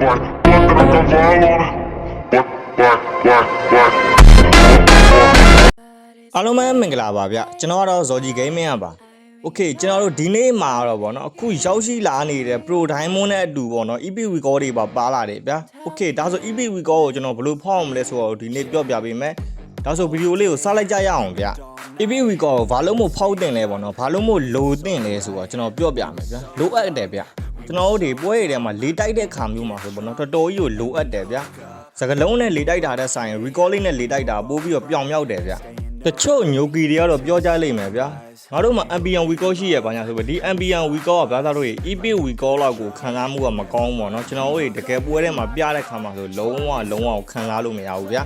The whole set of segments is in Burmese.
black, black and a cavallo on it. Black, black, black, black. အားလုံးပဲမင်္ဂလာပါဗျကျွန်တော်ကတော့ဇော်ကြီးဂိမ်းမင်းပါโอเคကျွန်တော်တို့ဒီနေ့မှာတော့ဗောနော်အခုရောက်ရှိလာနေတဲ့ Pro Diamond နဲ့အတူဗောနော် EP Week တွေပါပါလာတယ်ဗျာโอเคဒါဆို EP Week ကိုကျွန်တော်ဘယ်လိုဖောက်အောင်မလဲဆိုတော့ဒီနေ့ပြောပြပေးမယ်ဒါဆိုဗီဒီယိုလေးကိုစလိုက်ကြရအောင်ဗျ EP Week ကိုဘာလို့မို့ဖောက်တင်လဲဗောနော်ဘာလို့မို့လိုတင်လဲဆိုတော့ကျွန်တော်ပြောပြမယ်ဗျာလိုအပ်တယ်ဗျ ကျွန်တော်တို့ဒီပွဲတွေထဲမှာလေတိုက်တဲ့ခါမျိုးမှာဆိုဗောနော်တော်တော်ကြီးကိုလိုအပ်တယ်ဗျစကလုံးနဲ့လေတိုက်တာတဲ့ဆိုင် recalling နဲ့လေတိုက်တာပို့ပြီးတော့ပြောင်မြောက်တယ်ဗျတချို့ညိုကီတွေကတော့ပြောကြလိမ့်မယ်ဗျာငါတို့မှာ Ambion Weekall ရှိရပါညာဆိုပြီးဒီ Ambion Weekall ကဘာသာတို့ရေ EP Weekall လောက်ကိုခံစားမှုကမကောင်းဘူးပေါ့နော်ကျွန်တော်တို့ရေတကယ်ပွဲထဲမှာပြတဲ့ခါမှာဆိုလုံးဝလုံးဝခံစားလို့မရဘူးဗျာ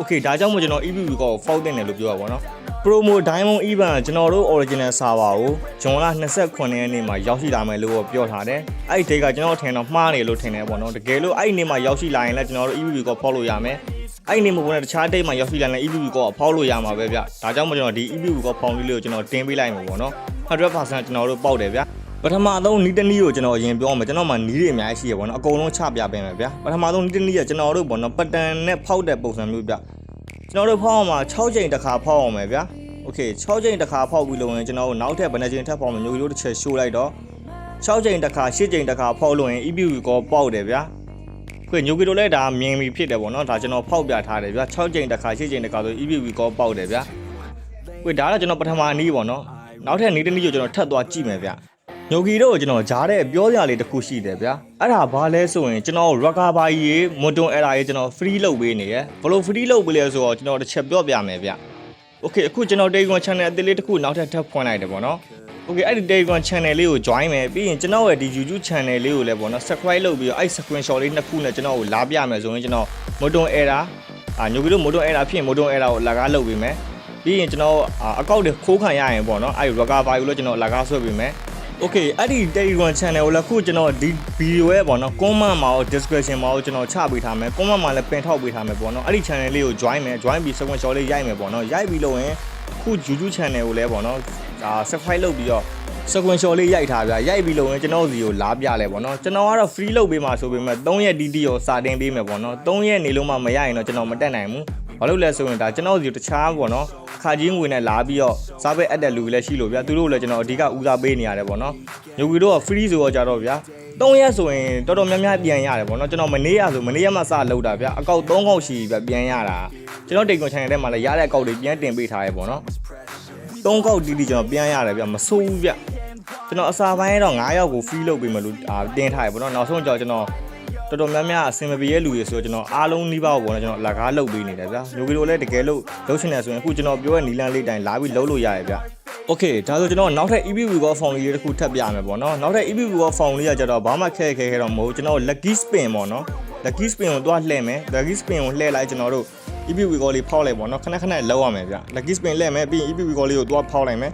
Okay ဒါကြောင့်မို့ကျွန်တော် EP Weekall ကို fault တင်တယ်လို့ပြောရပါတော့ Promo Diamond Event ကကျွန်တော်တို့ original server ကိုဇွန်လ29ရက်နေ့မှာရောက်ရှိလာမယ်လို့ပြောထားတယ်။အဲ့ဒီ date ကကျွန်တော်ထင်တော့မှားနေလို့ထင်တယ်ပေါ့နော်။တကယ်လို့အဲ့ဒီနေ့မှာရောက်ရှိလာရင်လည်းကျွန်တော်တို့ EP Weekall ဖောက်လို့ရမယ်။အဲ့ဒီနေ့မှာဘုန်းတခြား date မှာရောက်ရှိလာရင် EP Weekall ကိုဖောက်လို့ရမှာပဲဗျ။ဒါကြောင့်မို့ကျွန်တော်ဒီ EP Weekall ဖောက်လေးလေးကိုကျွန်တော်တင်ပေးလိုက်မှာပေါ့နော်။100%ကျွန်တော်တို့ပေါက်တယ်ဗျ။ပထမဆုံးနီးတနီးကိုကျွန်တော်အရင်ပြောမယ်ကျွန်တော်မှနီးတွေအများကြီးရှိရပေါ့နော်အကုန်လုံးချပြပေးမယ်ဗျာပထမဆုံးနီးတနီးကကျွန်တော်တို့ပေါ့နော်ပတန်နဲ့ဖောက်တဲ့ပုံစံမျိုးဗျ ကျွန်တော်တို့ဖောက်အောင်မှာ6ချိန်တစ်ခါဖောက်အောင်မယ်ဗျာโอเค6ချိန်တစ်ခါဖောက်ပြီးလို့ရင်ကျွန်တော်တို့နောက်ထပ်ဘယ်နှချိန်ထပ်ဖောက်မမျိုးရိုးတစ်ချက်ရှိုးလိုက်တော့6ချိန်တစ်ခါ8ချိန်တစ်ခါဖောက်လို့ရင် EPU ကိုပေါက်တယ်ဗျာခွေညိုကီတို့လည်းဒါမြင်ပြီဖြစ်တယ်ပေါ့နော်ဒါကျွန်တော်ဖောက်ပြထားတယ်ဗျာ6ချိန်တစ်ခါ8ချိန်တစ်ခါဆို EPU ကိုပေါက်တယ်ဗျာခွေဒါကကျွန်တော်ပထမအနည်းပေါ့နော်နောက်ထပ်နေ့တစ်နည်းကိုကျွန်တော်ထပ်သွားကြည့်မယ်ဗျာ ညိုကီတို့ကိုကျွန်တော်ကြားတဲ့ပြောစရာလေးတစ်ခုရှိတယ်ဗျာအဲ့ဒါဘာလဲဆိုရင်ကျွန်တော် rocker bar ကြီးမွန်တွန်အဲ့ဒါကြီးကျွန်တော် free လုပ်ပေးနေရယ်ဘလို့ free လုပ်ပေးလဲဆိုတော့ကျွန်တော်တစ်ချက်ပြောပြမယ်ဗျ Okay အခုကျွန်တော် Telegram channel အသစ်လေးတစ်ခုနောက်ထပ်ထပ်ဖွင့်လိုက်တယ်ပေါ့နော် Okay အဲ့ဒီ Telegram channel လေးကို join မယ်ပြီးရင်ကျွန်တော်ရဲ့ဒီ YouTube channel လေးကိုလည်းပေါ့နော် subscribe လုပ်ပြီးတော့အဲ့ screenshot လေးနှစ်ခုနဲ့ကျွန်တော်ကိုလာပြမယ်ဆိုရင်ကျွန်တော်မွန်တွန်အဲ့ဒါအာညိုကီတို့မွန်တွန်အဲ့ဒါဖြစ်ရင်မွန်တွန်အဲ့ဒါကိုလာကားလုပ်ပေးမယ်ပြီးရင်ကျွန်တော်အကောက်တွေခိုးခံရရင်ပေါ့နော်အဲ့ rocker bar ကိုလည်းကျွန်တော်လာကားဆွဲပေးမယ် Okay အဲ့ဒီ Telegram channel ကိုလည်းခုကျွန်တော်ဒီဗီဒီယိုရဲ့ပေါ့နော် comment မှာရော description မှာရောကျွန်တော်ချပေးထားမယ် comment မှာလည်းပင်ထောက်ပေးထားမယ်ပေါ့နော်အဲ့ဒီ channel လေးကို join မယ် join ပြီး sequence shot လေးရိုက်မယ်ပေါ့နော်ရိုက်ပြီးလို့ရင်ခု YouTube channel ကိုလည်းပေါ့နော်ဒါ subscribe လုပ်ပြီးတော့ sequence shot လေးရိုက်ထားဗျာရိုက်ပြီးလို့ရင်ကျွန်တော်စီကိုလာပြလဲပေါ့နော်ကျွန်တော်ကတော့ free လုပ်ပေးမှာဆိုပေမဲ့3ရက် DD ကိုစာတင်ပေးမယ်ပေါ့နော်3ရက်နေလုံးမှမရရင်တော့ကျွန်တော်မတက်နိုင်ဘူး ဘာလို့လဲဆိုရင်ဒါကျွန်တော်စီတခြားပေါ့နော်အခါချင်းငွေနဲ့လာပြီးတော့စားပဲအပ်တဲ့လူတွေလည်းရှိလို့ဗျာသူတို့လည်းကျွန်တော်အဓိကဦးစားပေးနေရတယ်ပေါ့နော်ညိုကီတို့က free ဆိုတော့ကြတော့ဗျာ3ရက်ဆိုရင်တော်တော်များများပြန်ရတယ်ပေါ့နော်ကျွန်တော်မနေ့ရဆိုမနေ့ရက်မှစလောက်တာဗျာအကောက်3ကောက်ရှိဗျာပြန်ရတာကျွန်တော်တိတ်ကွန် channel ထဲမှာလည်းရတဲ့အကောက်တွေပြန်တင်ပေးထားရပေါ့နော်3ကောက်တီးတီးကျွန်တော်ပြန်ရတယ်ဗျာမဆိုးဘူးဗျာကျွန်တော်အစာပိုင်းတော့9ယောက်ကို free လုပ်ပေးမယ်လို့အာတင်ထားရပေါ့နော်နောက်ဆုံးကြောကျွန်တော် တော်တော်များများအဆင်မပြေရဲ့လူတွေဆိုတော့ကျွန်တော်အားလုံးနှိပါပေါ့နော်ကျွန်တော်လက်ကားလုပ်ပေးနေတယ်ဗျာမျိုးကလေးလည်းတကယ်လို့လုပ်ရှင်တယ်ဆိုရင်အခုကျွန်တော်ပြောတဲ့နီလန်လေးတိုင်းလာပြီးလုပ်လို့ရတယ်ဗျာโอเคဒါဆိုကျွန်တော်နောက်ထပ် EPV ကော phone လေးတစ်ခုထပ်ပြမယ်ပေါ့နော်နောက်ထပ် EPV ကော phone လေးကကြတော့ဘာမှခက်ခဲခဲတော့မဟုတ်ကျွန်တော် lucky spin ပေါ့နော် lucky spin ကိုတွားလှည့်မယ် lucky spin ကိုလှည့်လိုက်ကျွန်တော်တို့ EPV ကောလေးဖောက်လိုက်ပေါ့နော်ခဏခဏလောက်ရမယ်ဗျာ lucky spin လှည့်မယ်ပြီးရင် EPV ကောလေးကိုတွားဖောက်လိုက်မယ်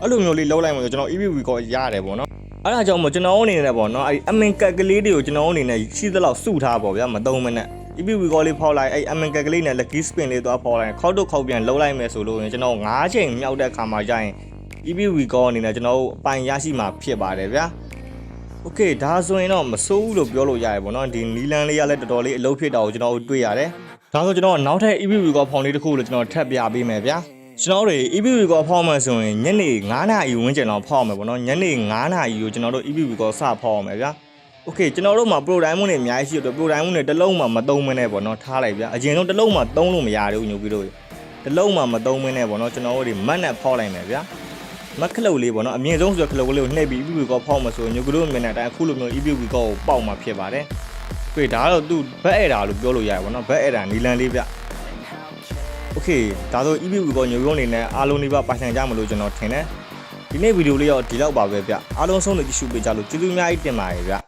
အဲ့လိုမျိုးလေးလောက်လိုက်မှဆိုကျွန်တော် EPV ကောရတယ်ပေါ့နော် အဲ့ဒါကြောင့်မို့ကျွန်တော်အနေနဲ့ပေါ့နော်အဲ့ဒီအမင်ကက်ကလေးတွေကိုကျွန်တော်အနေနဲ့ရှိသလောက်စုထားပေါ့ဗျာမသုံးမနဲ့ EPV ကောလေးဖောက်လိုက်အဲ့အမင်ကက်ကလေးနဲ့ lucky spin လေးသွားဖောက်လိုက်ခောက်တော့ခောက်ပြန်လုံးလိုက်မယ်ဆိုလို့ရင်ကျွန်တော်9ချိန်မြောက်တဲ့အခါမှာကျရင် EPV ကောအနေနဲ့ကျွန်တော်အပိုင်ရရှိမှာဖြစ်ပါတယ်ဗျာ Okay ဒါဆိုရင်တော့မစိုးဘူးလို့ပြောလို့ရတယ်ပေါ့နော်ဒီနီလန်လေးကလည်းတော်တော်လေးအလုပ်ဖြစ်တာကိုကျွန်တော်တို့တွေ့ရတယ်ဒါဆိုကျွန်တော်နောက်ထပ် EPV ကောဖောင်လေးတစ်ခုလို့ကျွန်တော်ထပ်ပြပေးမယ်ဗျာ ကျွန်တော်တို့ EPV ကောဖောက်မှဆိုရင်ညနေ9နာရီဝန်းကျင်လောက်ဖောက်မယ်ပေါ့နော်ညနေ9နာရီကိုကျွန်တော်တို့ EPV ကောစဖောက်အောင်မယ်ဗျာ Okay ကျွန်တော်တို့မှာ Pro Diamond တွေအများကြီးရှိတော့ Pro Diamond တွေတစ်လုံးမှမသုံးမနဲ့ပေါ့နော်ထားလိုက်ဗျာအရင်ဆုံးတစ်လုံးမှသုံးလို့မရဘူးညိုပြီးတော့တစ်လုံးမှမသုံးမနဲ့ပေါ့နော်ကျွန်တော်တို့တွေမတ်နဲ့ဖောက်လိုက်မယ်ဗျာမက်ခလုတ်လေးပေါ့နော်အမြင့်ဆုံးဆိုခလုတ်ကလေးကိုနှိပ်ပြီး EPV ကောဖောက်မှဆိုရင်ညိုကတို့မြင်တဲ့အတိုင်းအခုလိုမျိုး EPV ကောကိုပေါက်မှဖြစ်ပါတယ်တွေ့ဒါကတော့သူ့ဘက်အဲ့တာလို့ပြောလို့ရတယ်ပေါ့နော်ဘက်အဲ့တာနီလန်လေးဗျ โอเคဒါဆို EPV ကောညိုရုံးနေနဲ့အားလုံးလေးပါပိုင်ဆိုင်ကြမလို့ကျွန်တော်ထင်တယ်ဒီနေ့ဗီဒီယိုလေးတော့ဒီလောက်ပါပဲဗျအားလုံးဆုံးလို့ကြည့်ရှုပေးကြလို့ကျေးဇူးအများကြီးတင်ပါတယ်ဗျ